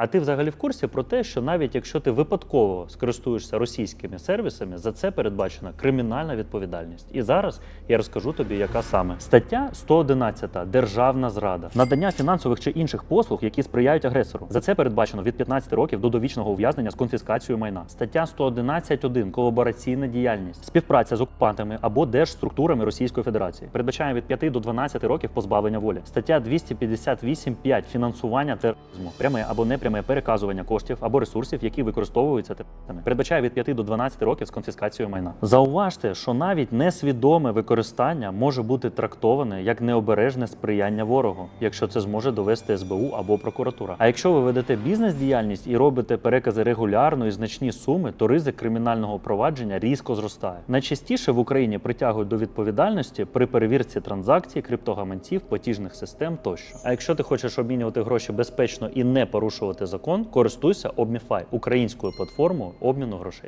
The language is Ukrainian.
А ти взагалі в курсі про те, що навіть якщо ти випадково скористуєшся російськими сервісами, за це передбачена кримінальна відповідальність. І зараз я розкажу тобі, яка саме стаття 111 державна зрада, надання фінансових чи інших послуг, які сприяють агресору. За це передбачено від 15 років до довічного ув'язнення з конфіскацією майна. Стаття 111.1 колабораційна діяльність, співпраця з окупантами або держструктурами Російської Федерації передбачає від 5 до 12 років позбавлення волі. Стаття 258.5 фінансування тероризму, пряме або непряме переказування коштів або ресурсів, які використовуються терористами, передбачає від 5 до 12 років з конфіскацією майна. Зауважте, що навіть несвідоме використання може бути трактоване як необережне сприяння ворогу, якщо це зможе довести СБУ або прокуратура. А якщо ви ведете бізнес-діяльність і робите перекази регулярно і значні суми, то ризик кримінального провадження різко зростає. Найчастіше в Україні притягують до відповідальності при перевірці транзакцій, криптогаманців, платіжних систем тощо. А якщо ти хочеш обмінювати гроші безпечно і не порушувати закон, користуйся ObmiFi, українською платформою обміну грошей.